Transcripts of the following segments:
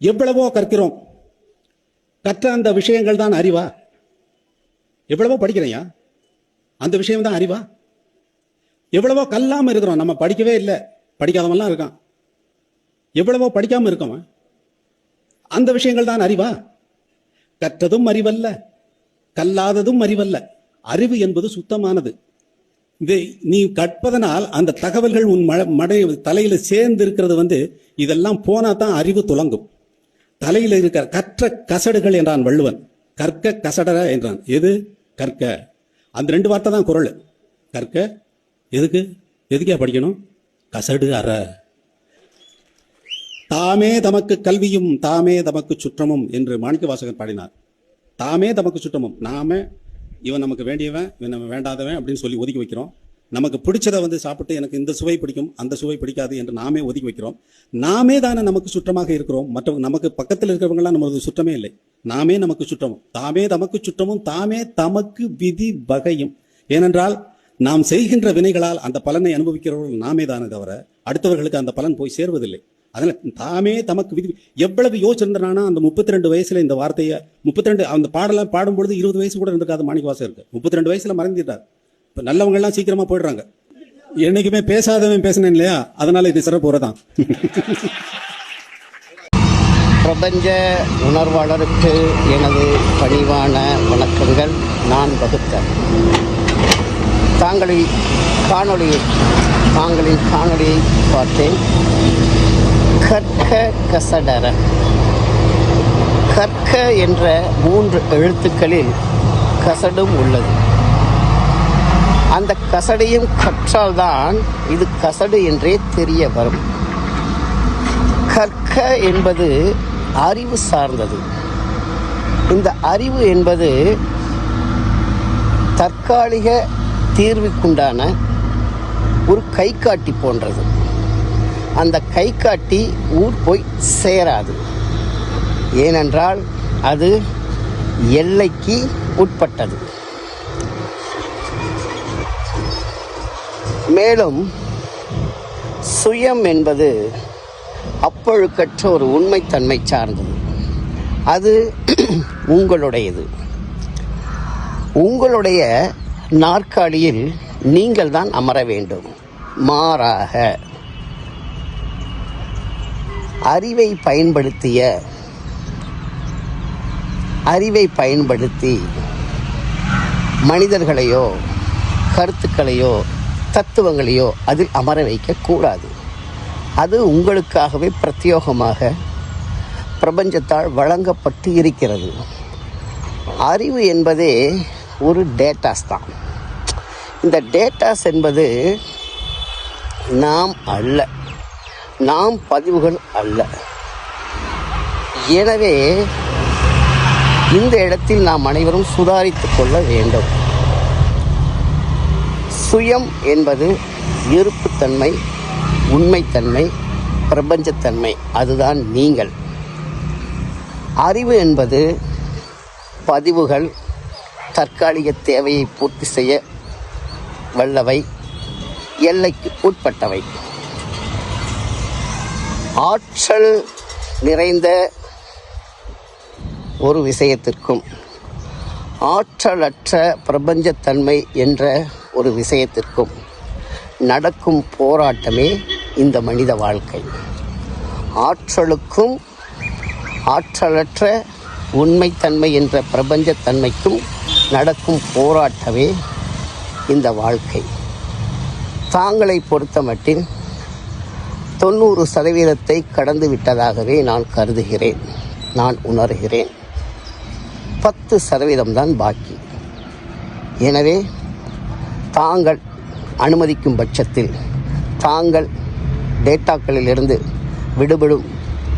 எவ்வளவோ கற்கிறோம். கற்ற அந்த விஷயங்கள் தான் அறிவா? எவ்வளவோ படிக்கிறையா அந்த விஷயம் தான் அறிவா? எவ்வளவோ கல்லாமல் இருக்கிறோம். நம்ம படிக்கவே இல்லை. படிக்காதவன்லாம் இருக்கான். எவ்வளவோ படிக்காமல் இருக்கவன். அந்த விஷயங்கள் தான் அறிவா? கற்றதும் அறிவல்ல. கல்லாததும் அறிவல்ல. அறிவு என்பது சுத்தமானது. இதை நீ கற்பதனால் அந்த தகவல்கள் உன் மழை மடை தலையில் சேர்ந்து இருக்கிறது வந்து இதெல்லாம் போனா தான் அறிவு துலங்கும் தலையில் இருக்கிற கற்ற கசடுகள் என்றான் வள்ளுவன். கற்க கசடர என்றான். எது? கற்க. அந்த ரெண்டு வார்த்தை தான் குரல். கற்க. எதுக்கு? எதுக்கே படிக்கணும்? கசடு அற. தாமே தமக்கு கல்வியும் தாமே தமக்கு சுற்றமும் என்று மாணிக்க வாசகர் பாடினார். தாமே தமக்கு சுற்றமும். நாம இவன் நமக்கு வேண்டியவன் இவன் நம்ம வேண்டாதவன் அப்படின்னு சொல்லி ஒதுக்கி வைக்கிறோம். நமக்கு பிடிச்சதை வந்து சாப்பிட்டு எனக்கு இந்த சுவை பிடிக்கும் அந்த சுவை பிடிக்காது என்று நாமே ஒதுக்கி வைக்கிறோம். நாமே தானே நமக்கு சுற்றமாக இருக்கிறோம். மற்றவங்க நமக்கு பக்கத்தில் இருக்கிறவங்களாம் நமக்கு சுற்றமே இல்லை. நாமே நமக்கு சுற்றமும் தாமே தமக்கு சுற்றமும் தாமே தமக்கு விதி வகையும். ஏனென்றால் நாம் செய்கின்ற வினைகளால் அந்த பலனை அனுபவிக்கிறவர்கள் நாமே தானே தவிர அடுத்தவர்களுக்கு அந்த பலன் போய் சேர்வதில்லை. அதனால் தாமே தமக்கு விதி எவ்வளவு யோசிச்சிருந்தானா அந்த முப்பத்தி ரெண்டு வயசுல இந்த வார்த்தையை முப்பத்தி ரெண்டு அந்த பாடலாம் பாடும்பொழுது இருபது வயசு கூட இருந்திருக்காது மாணிக்கவாசம் இருக்கு முப்பத்தி ரெண்டு வயசுல மறந்துட்டார். இப்ப நல்லவங்க எல்லாம் சீக்கிரமா போயிடுறாங்க. என்னைக்குமே பேசாதவன் பேசினேன் இல்லையா? அதனால இது சிறப்பு உரதான் பிரபஞ்ச உணர்வாளருக்கு எனது பணிவான வணக்கங்கள். நான் வகுத்தேன் தாங்களின் காணொளியை தாங்களின் காணொளியை பார்த்தேன். கற்க கசடர கற்க என்ற மூன்று எழுத்துக்களில் கசடும் உள்ளது. அந்த கசடையும் கற்றால்தான் இது கசடு என்றே தெரிய வரும். கற்க என்பது அறிவு சார்ந்தது. இந்த அறிவு என்பது தற்காலிக தீர்வுக்குண்டான ஒரு கைகாட்டி போன்றது. அந்த கைகாட்டி ஊர் போய் சேராது. ஏனென்றால் அது எல்லைக்கு உட்பட்டது. மேலும் சுயம் என்பது அப்பொழுக்கற்ற ஒரு உண்மைத்தன்மை சார்ந்தது. அது உங்களுடையது. உங்களுடைய நாற்காலியில் நீங்கள் தான் அமர வேண்டும். மாறாக அறிவை பயன்படுத்திய அறிவை பயன்படுத்தி மனிதர்களையோ கருத்துக்களையோ தத்துவங்களையோ அதில் அமர வைக்கக்கூடாது. அது உங்களுக்காகவே பிரத்யோகமாக பிரபஞ்சத்தால் வழங்கப்பட்டு இருக்கிறது. அறிவு என்பதே ஒரு டேட்டாஸ் தான். இந்த டேட்டாஸ் என்பது நாம் அல்ல நாம் பதிவுகள் அல்ல. எனவே இந்த இடத்தில் நாம் அனைவரும் சுதாரித்து கொள்ள வேண்டும். சுயம் என்பது இருப்புத்தன்மை உண்மைத்தன்மை பிரபஞ்சத்தன்மை. அதுதான் நீங்கள். அறிவு என்பது பதிவுகள் தற்காலிக தேவையை பூர்த்தி செய்ய வல்லவை எல்லைக்கு உட்பட்டவை. ஆற்றல் நிறைந்த ஒரு விஷயத்திற்கும் ஆற்றலற்ற பிரபஞ்சத்தன்மை என்ற ஒரு விஷயத்திற்கும் நடக்கும் போராட்டமே இந்த மனித வாழ்க்கை. ஆற்றலுக்கும் ஆற்றலற்ற உண்மைத்தன்மை என்ற பிரபஞ்சத்தன்மைக்கும் நடக்கும் போராட்டமே இந்த வாழ்க்கை. தாங்களை பொறுத்தமட்டில் தொண்ணூறு சதவீதத்தை கடந்து விட்டதாகவே நான் கருதுகிறேன். நான் உணர்கிறேன். பத்து சதவீதம்தான் பாக்கி. எனவே தாங்கள் அனுமதிக்கும் பட்சத்தில் தாங்கள் டேட்டாக்களிலிருந்து விடுபடும்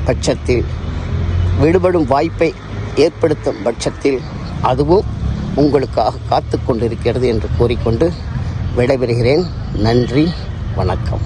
பட்சத்தில் விடுபடும் வாய்ப்பை ஏற்படுத்தும் பட்சத்தில் அதுவும் உங்களுக்காக காத்து கொண்டிருக்கிறது என்று கூறிக்கொண்டு விடைபெறுகிறேன். நன்றி வணக்கம்.